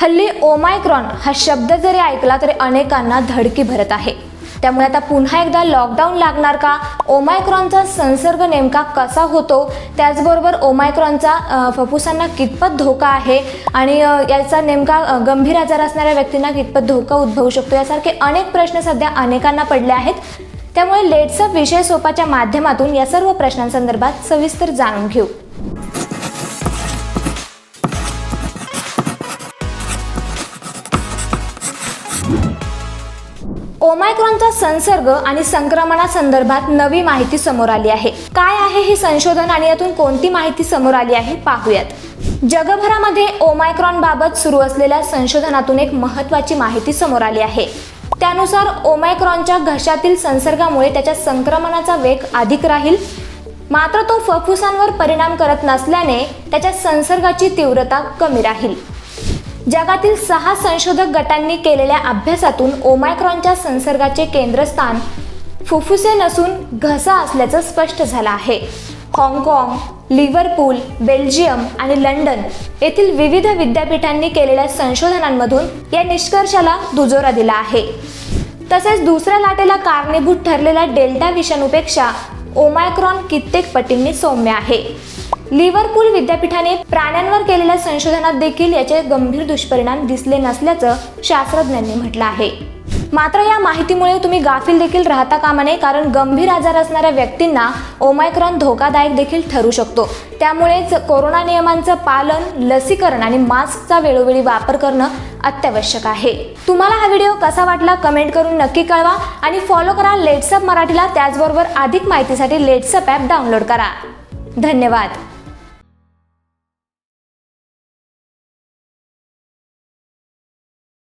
हल्ली ओमायक्रॉन हा शब्द जरी ऐकला तरी अनेकांना धडकी भरत आहे. त्यामुळे आता पुन्हा एकदा लॉकडाऊन लागणार का? ओमायक्रॉनचा संसर्ग नेमका कसा होतो? त्याचबरोबर ओमायक्रॉनचा अ, फुफ्फुसांना कितपत धोका आहे? आणि याचा नेमका गंभीर आजार असणाऱ्या व्यक्तींना कितपत धोका उद्भवू शकतो? यासारखे अनेक प्रश्न सध्या अनेकांना पडले आहेत. त्यामुळे लेट्सअप विषय सोपाच्या माध्यमातून या सर्व प्रश्नांसंदर्भात सविस्तर जाणून घेऊ. ओमायक्रॉनचा संसर्ग आणि संक्रमणासंदर्भात नवी माहिती समोर आली आहे. काय आहे हे संशोधन आणि यातून कोणती माहिती समोर आली आहे पाहूयात. जगभरामध्ये ओमायक्रॉन बाबत सुरू असलेल्या संशोधनातून एक महत्वाची माहिती समोर आली आहे. त्यानुसार ओमायक्रॉनच्या घशातील संसर्गामुळे त्याच्या संक्रमणाचा वेग अधिक राहील. मात्र तो फुफ्फुसांवर परिणाम करत नसल्याने त्याच्या संसर्गाची तीव्रता कमी राहील. जगातील सहा संशोधक गटांनी केलेल्या अभ्यासातून ओमायक्रॉनच्या संसर्गाचे केंद्रस्थान फुफ्फुसे नसून घसा असल्याचं स्पष्ट झालं आहे. हाँगकाँग लिव्हरपूल बेल्जियम आणि लंडन येथील विविध विद्यापीठांनी केलेल्या संशोधनांमधून या निष्कर्षाला दुजोरा दिला आहे. तसेच दुसऱ्या लाटेला कारणीभूत ठरलेल्या डेल्टा विषाणूपेक्षा ओमायक्रॉन कित्येक पटींनी सौम्य आहे. लिव्हरपूल विद्यापीठाने प्राण्यांवर केलेल्या संशोधनात देखील याचे गंभीर दुष्परिणाम दिसले नसल्याचं शास्त्रज्ञांनी म्हटलं आहे. मात्र या माहितीमुळे तुम्ही गाफील देखील राहता कामा नये कारण गंभीर आजार असणाऱ्या व्यक्तींना ओमायक्रॉन धोकादायक देखील ठरू शकतो. त्यामुळेच कोरोना नियमांचं पालन लसीकरण आणि मास्कचा वेळोवेळी वापर करणं अत्यावश्यक आहे. तुम्हाला हा व्हिडिओ कसा वाटला कमेंट करून नक्की कळवा आणि फॉलो करा लेट्सअप मराठीला त्याचबरोबर अधिक माहितीसाठी लेट्सअप ॲप डाउनलोड करा. धन्यवाद.